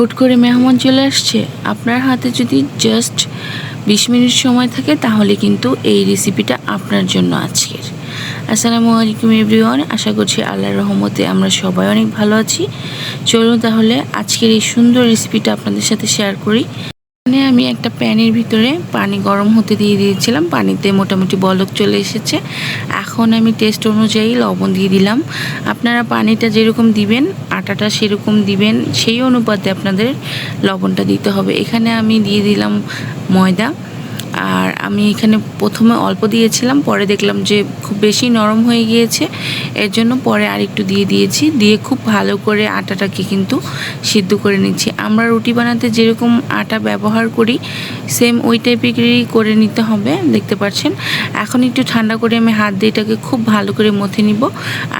হুট করে মেহমান চলে আসছে, আপনার হাতে যদি জাস্ট বিশ মিনিট সময় থাকে, তাহলে কিন্তু এই রেসিপিটা আপনার জন্য আজকের। আসসালামু আলাইকুম এভরিওয়ান আশা করছি আল্লাহর রহমতে আমরা সবাই অনেক ভালো আছি। চলুন তাহলে আজকের এই সুন্দর রেসিপিটা আপনাদের সাথে শেয়ার করি। এখানে আমি একটা প্যানের ভিতরে পানি গরম হতে দিয়ে দিয়েছিলাম, পানিতে মোটামুটি বলক চলে এসেছে। এখন আমি টেস্ট অনুযায়ী লবণ দিয়ে দিলাম। আপনারা পানিটা যেরকম দিবেন আটাটা সেরকম দিবেন, সেই অনুপাতে আপনাদের লবণটা দিতে হবে। এখানে আমি দিয়ে দিলাম ময়দা। আর আমি এখানে প্রথমে অল্প দিয়েছিলাম, পরে দেখলাম যে খুব বেশি নরম হয়ে গিয়েছে। এর জন্য পরে আরেকটু দিয়ে দিয়েছি। দিয়ে খুব ভালো করে আটাটাকে কিন্তু সিদ্ধ করে নিচ্ছি। আমরা রুটি বানাতে যেরকম আটা ব্যবহার করি সেম ওই টাইপেরই করে নিতে হবে, দেখতে পাচ্ছেন। এখন একটু ঠান্ডা করে আমি হাত দিয়ে এটাকে খুব ভালো করে মথে নিব।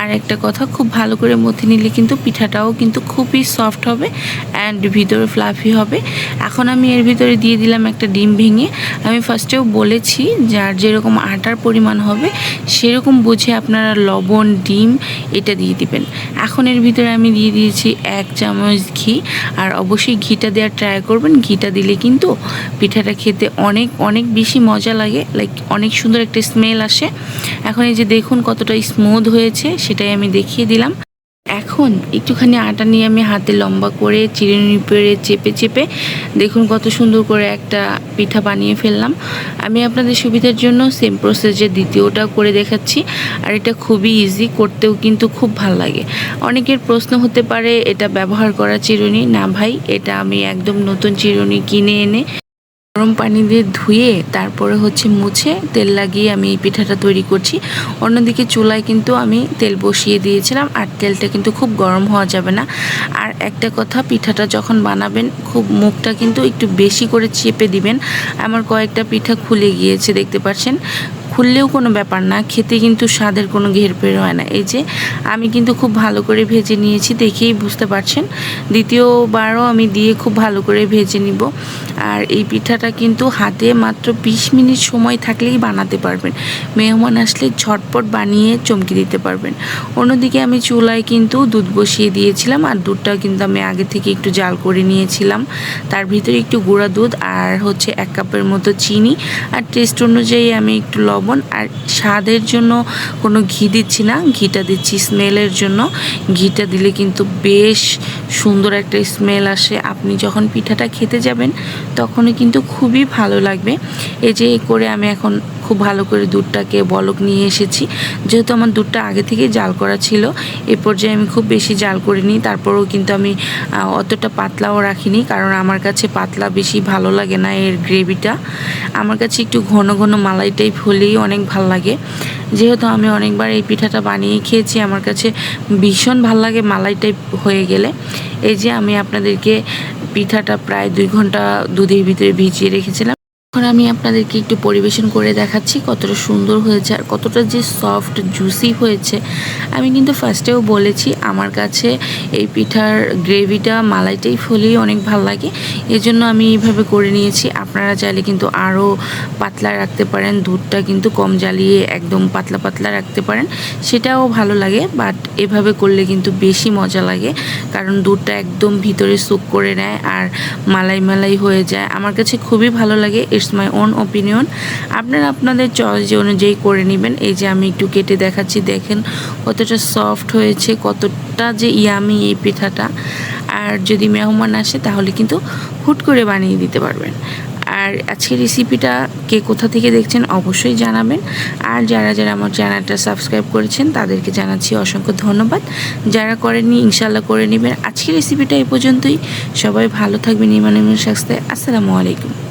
আর একটা কথা, খুব ভালো করে মথে নিলে কিন্তু পিঠাটাও কিন্তু খুবই সফট হবে অ্যান্ড ভিতরে ফ্লাফি হবে। এখন আমি এর ভিতরে দিয়ে দিলাম একটা ডিম ভেঙে। আমি ফার্স্টেও বলেছি, যার যেরকম আটার পরিমাণ হবে, সেরকম বুঝে আপনারা লবণ, ডিম এটা দিয়ে দিবেন। এখন এর ভিতরে আমি দিয়ে দিয়েছি এক চামচ ঘি, আর অবশ্যই ঘিটা দেওয়ার ট্রাই করবেন। ঘিটা দিলে কিন্তু পিঠাটা খেতে অনেক অনেক বেশি মজা লাগে লাইক অনেক সুন্দর একটা স্মেল আসে। এখন এই যে দেখুন কতটা স্মুথ হয়েছে, সেটাই আমি দেখিয়ে দিলাম। এখন একটুখানি আটা নিয়ে আমি হাতে লম্বা করে চিরুনি পেড়ে চেপে চেপে দেখুন কত সুন্দর করে একটা পিঠা বানিয়ে ফেললাম। আমি আপনাদের সুবিধার জন্য সেম প্রসেসে দ্বিতীয়টা করে দেখাচ্ছি, আর এটা খুবই ইজি করতেও কিন্তু খুব ভালো লাগে। অনেকের প্রশ্ন হতে পারে, এটা ব্যবহার করা চিরুনি? না ভাই, এটা আমি একদম নতুন চিরুনি কিনে এনে গরম পানি দিয়ে ধুয়ে তারপরে হচ্ছে মুছে তেল লাগিয়ে আমি এই পিঠাটা তৈরি করছি। অন্যদিকে চুলায় কিন্তু আমি তেল বসিয়ে দিয়েছিলাম আর তেলটা কিন্তু খুব গরম হওয়া যাবে না। আর একটা কথা, পিঠাটা যখন বানাবেন, খুব মুখটা কিন্তু একটু বেশি করে চেপে দিবেন। আমার কয়েকটা পিঠা খুলে গিয়েছে, দেখতে পাচ্ছেন? খুললেও কোনো ব্যাপার না, খেতে কিন্তু স্বাদের কোনো ঘের পের হয় না। এই যে আমি কিন্তু খুব ভালো করে ভেজে নিয়েছি দেখেই বুঝতে পারছেন। দ্বিতীয়বারও আমি দিয়ে খুব ভালো করে ভেজে নিব। আর এই পিঠাটা কিন্তু হাতে মাত্র বিশ মিনিট সময় থাকলেই বানাতে পারবেন। মেহমান আসলে ঝটপট বানিয়ে চমকে দিতে পারবেন। অন্যদিকে আমি চুলায় কিন্তু দুধ বসিয়ে দিয়েছিলাম আর দুধটা কিন্তু আমি আগে থেকে একটু জাল করে নিয়েছিলাম। তার ভিতরে একটু গুঁড়া দুধ আর হচ্ছে এক কাপের মতো চিনি। আর টেস্ট অনুযায়ী আমি একটু লবণ আর স্বাদের জন্য কোনো ঘি দিচ্ছি না। ঘিটা দিচ্ছি স্মেলের জন্য। ঘিটা দিলে কিন্তু বেশ সুন্দর একটা স্মেল আসে। আপনি যখন পিঠাটা খেতে যাবেন, তখনই কিন্তু খুবই ভালো লাগবে। এই যে করে আমি এখন খুব ভালো করে দুধটাকে বলক নিয়ে এসেছি। যেহেতু আমার দুধটা আগে থেকে জাল করা ছিল, এ পর্যায়ে আমি খুব বেশি জাল করিনি। তারপরেও কিন্তু আমি অতটা পাতলাও রাখিনি, কারণ আমার কাছে পাতলা বেশি ভালো লাগে না এর গ্রেভিটা। আমার কাছে একটু ঘন ঘন মালাই টাইপ হলেই অনেক ভালো লাগে। যেহেতু আমি অনেকবার এই পিঠাটা বানিয়ে খেয়েছি, আমার কাছে ভীষণ ভালো লাগে মালাই টাইপ হয়ে গেলে। এই যে আমি আপনাদেরকে পিঠাটা প্রায় দুই ঘণ্টা দুধের ভিতরে ভিজিয়ে রেখেছিলাম। এখন আমি আপনাদেরকে একটু পরিবেশন করে দেখাচ্ছি কতটা সুন্দর হয়েছে আর কতটা যে সফট জুসি হয়েছে। আমি কিন্তু ফার্স্টেও বলেছি, আমার কাছে এই পিঠার গ্রেভিটা মালাইটাই ফলেই অনেক ভালো লাগে। এজন্য আমি এইভাবে করে নিয়েছি। আপনারা চাইলে কিন্তু আরও পাতলা রাখতে পারেন, দুধটা কিন্তু কম জ্বালিয়ে একদম পাতলা পাতলা রাখতে পারেন, সেটাও ভালো লাগে। বাট এভাবে করলে কিন্তু বেশি মজা লাগে, কারণ দুধটা একদম ভিতরে সুপ করে নেয় আর মালাই মালাই হয়ে যায়। আমার কাছে খুবই ভালো লাগে ইটস মাই ওন ওপিনিয়ন আপনারা আপনাদের চয়েস অনুযায়ী করে নেবেন। এই যে আমি একটু কেটে দেখাচ্ছি, দেখেন কতটা সফট হয়েছে, কতটা যে ইয়ামি এই পিঠাটা। আর যদি মেহমান আসে, তাহলে কিন্তু হুট করে বানিয়ে দিতে পারবেন। আর আজকের রেসিপিটা কে কোথা থেকে দেখছেন, অবশ্যই জানাবেন। আর যারা যারা আমার চ্যানেলটা সাবস্ক্রাইব করেছেন, তাদেরকে জানাচ্ছি অসংখ্য ধন্যবাদ। যারা করেননি ইনশাল্লাহ করে নেবেন। আজকের রেসিপিটা এই পর্যন্তই। সবাই ভালো থাকবেন, ইমান ইমান স্বাস্থ্যে। আসসালামু আলাইকুম।